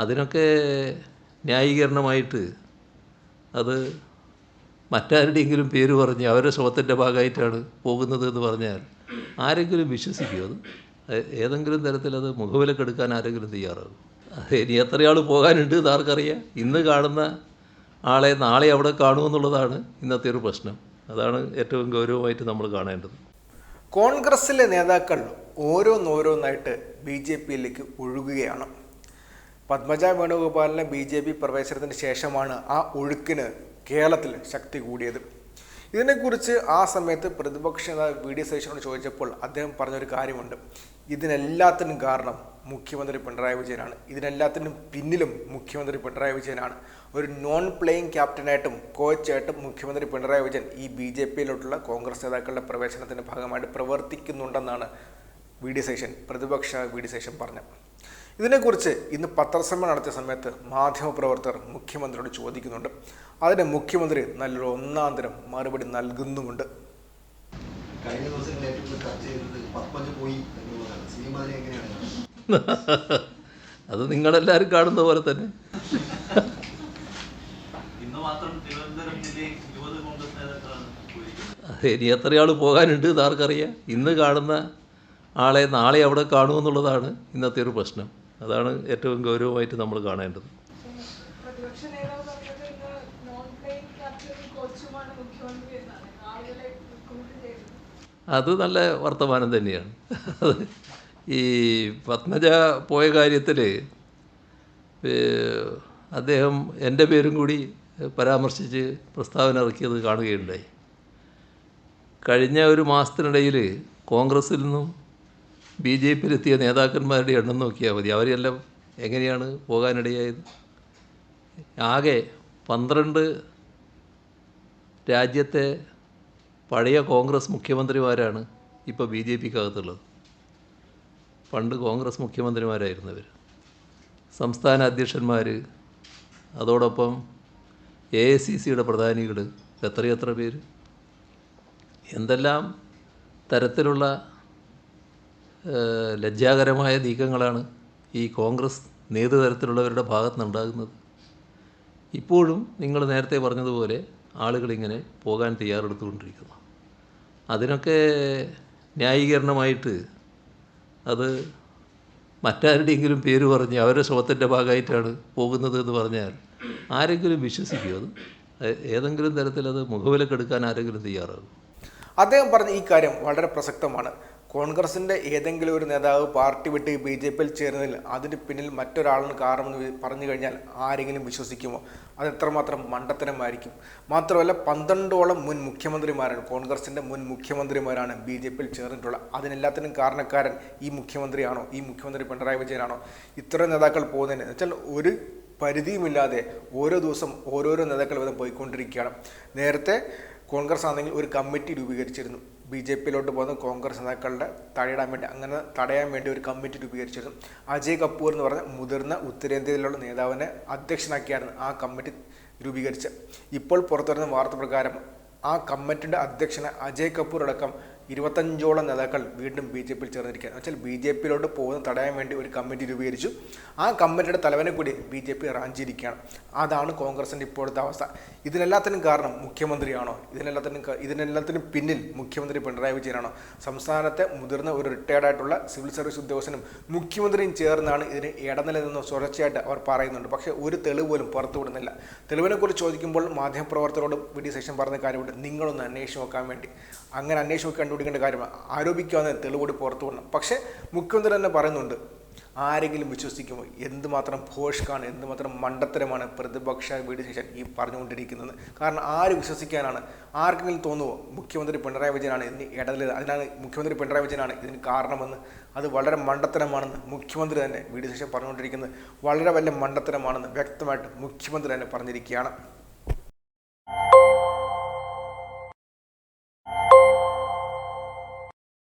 അതിനൊക്കെ ന്യായീകരണമായിട്ട് അത് മറ്റാരുടെയെങ്കിലും പേര് പറഞ്ഞ് അവരുടെ ശ്രമത്തിന്റെ ഭാഗമായിട്ടാണ് പോകുന്നത് എന്ന് പറഞ്ഞാൽ ആരെങ്കിലും വിശ്വസിക്കുമോ അത്? ഏതെങ്കിലും തരത്തിൽ അത് മുഖവിലക്കെടുക്കാൻ ആരെങ്കിലും തയ്യാറാകും. അത് ഇനി എത്രയാൾ പോകാനുണ്ട് എന്ന് ആർക്കറിയാം. ഇന്ന് കാണുന്ന ആളെ നാളെ അവിടെ കാണുമെന്നുള്ളതാണ് ഇന്നത്തെ ഒരു പ്രശ്നം. അതാണ് ഏറ്റവും ഗൗരവമായിട്ട് നമ്മൾ കാണേണ്ടത്. കോൺഗ്രസിലെ നേതാക്കൾ ഓരോന്നോരോന്നായിട്ട് ബി ജെ പിയിലേക്ക് ഒഴുകുകയാണ്. പത്മജ വേണുഗോപാലിന് ബി ജെ പി പ്രവേശനത്തിന് ശേഷമാണ് ആ ഒഴുക്കിന് കേരളത്തിൽ ശക്തി കൂടിയത്. ഇതിനെക്കുറിച്ച് ആ സമയത്ത് പ്രതിപക്ഷ നേതാവ് വി ഡി സതീശനോട് ചോദിച്ചപ്പോൾ അദ്ദേഹം പറഞ്ഞൊരു കാര്യമുണ്ട്. ഇതിനെല്ലാത്തിനും കാരണം മുഖ്യമന്ത്രി പിണറായി വിജയനാണ്. ഇതിനെല്ലാത്തിനും പിന്നിലും മുഖ്യമന്ത്രി പിണറായി വിജയനാണ്. ഒരു നോൺ പ്ലേയിങ് ക്യാപ്റ്റനായിട്ടും കോച്ചായിട്ടും മുഖ്യമന്ത്രി പിണറായി വിജയൻ ഈ ബി ജെ പിയിലോട്ടുള്ള കോൺഗ്രസ് നേതാക്കളുടെ പ്രവേശനത്തിന്റെ ഭാഗമായിട്ട് പ്രവർത്തിക്കുന്നുണ്ടെന്നാണ് വി ഡി സതീശൻ പ്രതിപക്ഷ വി ഡി സതീശൻ പറഞ്ഞു ഇതിനെക്കുറിച്ച് ഇന്ന് പത്രസമ്മേളനം നടത്തിയ സമയത്ത് മാധ്യമപ്രവർത്തകർ മുഖ്യമന്ത്രിയോട് ചോദിക്കുന്നുണ്ട്. അതിന് മുഖ്യമന്ത്രി നല്ലൊരു ഒന്നാം തരം മറുപടി നൽകുന്നുമുണ്ട്. കഴിഞ്ഞ ചർച്ച ചെയ്തത് പത്മജ പോയി എന്നുള്ളതാണ്. സിനിമ അതിനെ എങ്ങനെയാണ്? അത് നിങ്ങളെല്ലാവരും കാണുന്ന പോലെ തന്നെ. ഇനി എത്ര ആൾ പോകാനുണ്ട് എന്ന് ആർക്കറിയാം. ഇന്ന് കാണുന്ന ആളെ നാളെ അവിടെ കാണുമെന്നുള്ളതാണ് ഇന്നത്തെ ഒരു പ്രശ്നം. അതാണ് ഏറ്റവും ഗൗരവമായിട്ട് നമ്മൾ കാണേണ്ടത്. അത് നല്ല വർത്തമാനം തന്നെയാണ്. ഈ പത്മജ പോയ കാര്യത്തിൽ അദ്ദേഹം എന്റെ പേരും കൂടി പരാമർശിച്ച് പ്രസ്താവന ഇറക്കിയത് കാണുകയുണ്ടായി. കഴിഞ്ഞ ഒരു മാസത്തിനിടയിൽ കോൺഗ്രസ്സിൽ നിന്നും ബി ജെ പിയിലെത്തിയ നേതാക്കന്മാരുടെ എണ്ണം നോക്കിയാൽ മതി. അവരെല്ലാം എങ്ങനെയാണ് പോകാനിടയായത്? ആകെ പന്ത്രണ്ട് രാജ്യത്തെ പഴയ കോൺഗ്രസ് മുഖ്യമന്ത്രിമാരാണ് ഇപ്പോൾ ബി ജെ പിക്കകത്തുള്ളത്. പണ്ട് കോൺഗ്രസ് മുഖ്യമന്ത്രിമാരായിരുന്നവർ സംസ്ഥാന അധ്യക്ഷന്മാർ അതോടൊപ്പം എ ഐ സി സിയുടെ പ്രധാനികൾ എത്രയെത്ര പേര്? എന്തെല്ലാം തരത്തിലുള്ള ലജ്ജാകരമായ നീക്കങ്ങളാണ് ഈ കോൺഗ്രസ് നേതൃതരത്തിലുള്ളവരുടെ ഭാഗത്ത് നിന്നുണ്ടാകുന്നത് ഇപ്പോഴും നിങ്ങൾ നേരത്തെ പറഞ്ഞതുപോലെ ആളുകളിങ്ങനെ പോകാൻ തയ്യാറെടുത്തുകൊണ്ടിരിക്കുന്നു. അതിനൊക്കെ ന്യായീകരണമായിട്ട് അത് മറ്റാരുടെയെങ്കിലും പേര് പറഞ്ഞ് അവരുടെ ശ്രമത്തിന്റെ ഭാഗമായിട്ടാണ് പോകുന്നത് എന്ന് പറഞ്ഞാൽ ആരെങ്കിലും വിശ്വസിക്കുമോ അത്? ഏതെങ്കിലും തരത്തിലത് മുഖവിലക്കെടുക്കാൻ ആരെങ്കിലും തയ്യാറാകും അദ്ദേഹം പറഞ്ഞ ഈ കാര്യം വളരെ പ്രസക്തമാണ്. കോൺഗ്രസിന്റെ ഏതെങ്കിലും ഒരു നേതാവ് പാർട്ടി വിട്ട് ബി ജെ പിയിൽ ചേരുന്നതിൽ അതിന് പിന്നിൽ മറ്റൊരാളിന് കാരണമെന്ന് പറഞ്ഞു കഴിഞ്ഞാൽ ആരെങ്കിലും വിശ്വസിക്കുമോ? അത് എത്രമാത്രം മണ്ടത്തരമായിരിക്കും? മാത്രമല്ല പന്ത്രണ്ടോളം മുൻ മുഖ്യമന്ത്രിമാരാണ് കോൺഗ്രസിന്റെ മുൻ മുഖ്യമന്ത്രിമാരാണ് ബി ജെ പിയിൽ ചേർന്നിട്ടുള്ളത്. അതിനെല്ലാത്തിനും കാരണക്കാരൻ ഈ മുഖ്യമന്ത്രിയാണോ? ഈ മുഖ്യമന്ത്രി പിണറായി വിജയനാണോ? ഇത്തരം നേതാക്കൾ പോകുന്നതിന് വെച്ചാൽ ഒരു പരിധിയുമില്ലാതെ ഓരോ ദിവസം ഓരോരോ നേതാക്കൾ വീതം പോയിക്കൊണ്ടിരിക്കുകയാണ്. നേരത്തെ കോൺഗ്രസ് ആണെങ്കിൽ ഒരു കമ്മിറ്റി രൂപീകരിച്ചിരുന്നു. ബി ജെ പിയിലോട്ട് പോകുന്ന കോൺഗ്രസ് നേതാക്കളുടെ തടയിടാൻ വേണ്ടി അങ്ങനെ തടയാൻ വേണ്ടി ഒരു കമ്മിറ്റി രൂപീകരിച്ചിരുന്നു. അജയ് കപൂർ എന്ന് പറഞ്ഞ മുതിർന്ന ഉത്തരേന്ത്യയിലുള്ള നേതാവിനെ അധ്യക്ഷനാക്കിയായിരുന്നു ആ കമ്മിറ്റി രൂപീകരിച്ചത്. ഇപ്പോൾ പുറത്തുവരുന്ന വാർത്ത പ്രകാരം ആ കമ്മിറ്റിയുടെ അധ്യക്ഷന് അജയ് കപൂർ അടക്കം ഇരുപത്തഞ്ചോളം നേതാക്കൾ വീണ്ടും ബി ജെ പിയിൽ ചേർന്നിരിക്കുകയാണ്. വെച്ചാൽ ബി ജെ പിയിലോട്ട് പോകുന്ന തടയാൻ വേണ്ടി ഒരു കമ്മിറ്റി രൂപീകരിച്ചു. ആ കമ്മിറ്റിയുടെ തലവനെ കൂടി ബി ജെ പി റാഞ്ചിയിരിക്കുകയാണ് അതാണ് കോൺഗ്രസിന്റെ ഇപ്പോഴത്തെ അവസ്ഥ. ഇതിനെല്ലാത്തിനും കാരണം മുഖ്യമന്ത്രിയാണോ? ഇതിനെല്ലാത്തിനും ഇതിനെല്ലാത്തിനും പിന്നിൽ മുഖ്യമന്ത്രി പിണറായി വിജയനാണോ? സംസ്ഥാനത്തെ മുതിർന്ന ഒരു റിട്ടയർഡ് ആയിട്ടുള്ള സിവിൽ സർവീസ് ഉദ്യോഗസ്ഥനും മുഖ്യമന്ത്രിയും ചേർന്നാണ് ഇതിന് ഇടനിലെന്ന് തുടർച്ചയായിട്ട് അവർ പറയുന്നുണ്ട്. പക്ഷേ ഒരു തെളിവ് പോലും പുറത്തുവിടുന്നില്ല. തെളിവിനെക്കുറിച്ച് ചോദിക്കുമ്പോൾ മാധ്യമപ്രവർത്തകരോട് വി ഡി ശേഷം പറഞ്ഞ കാര്യമുണ്ട്. നിങ്ങളൊന്ന് അന്വേഷിച്ച് നോക്കാൻ വേണ്ടി. അങ്ങനെ അന്വേഷണം കണ്ടുപിടിക്കേണ്ട കാര്യമാണ് ആരോപിക്കാവുന്ന തെളിവുകൂടി പുറത്തു വിടണം പക്ഷേ മുഖ്യമന്ത്രി തന്നെ പറയുന്നുണ്ട് ആരെങ്കിലും വിശ്വസിക്കുമോ? എന്തുമാത്രം ഭോഷ്കാണ് എന്തുമാത്രം മണ്ടത്തരമാണ് പ്രതിപക്ഷ വീഡിയോ ഈ പറഞ്ഞുകൊണ്ടിരിക്കുന്നത്. കാരണം ആര് വിശ്വസിക്കാനാണ്? ആർക്കെങ്കിലും തോന്നുമോ മുഖ്യമന്ത്രി പിണറായി വിജയനാണ് ഇതിന് ഇടതലത്. അതിനാണ് മുഖ്യമന്ത്രി പിണറായി വിജയനാണ് ഇതിന് കാരണമെന്ന്. അത് വളരെ മണ്ടത്തരമാണെന്ന് മുഖ്യമന്ത്രി തന്നെ വീഡിയോ ശേഷം പറഞ്ഞുകൊണ്ടിരിക്കുന്നത്. വളരെ വലിയ മണ്ടത്തരമാണെന്ന് വ്യക്തമായിട്ട് മുഖ്യമന്ത്രി തന്നെ പറഞ്ഞിരിക്കുകയാണ്.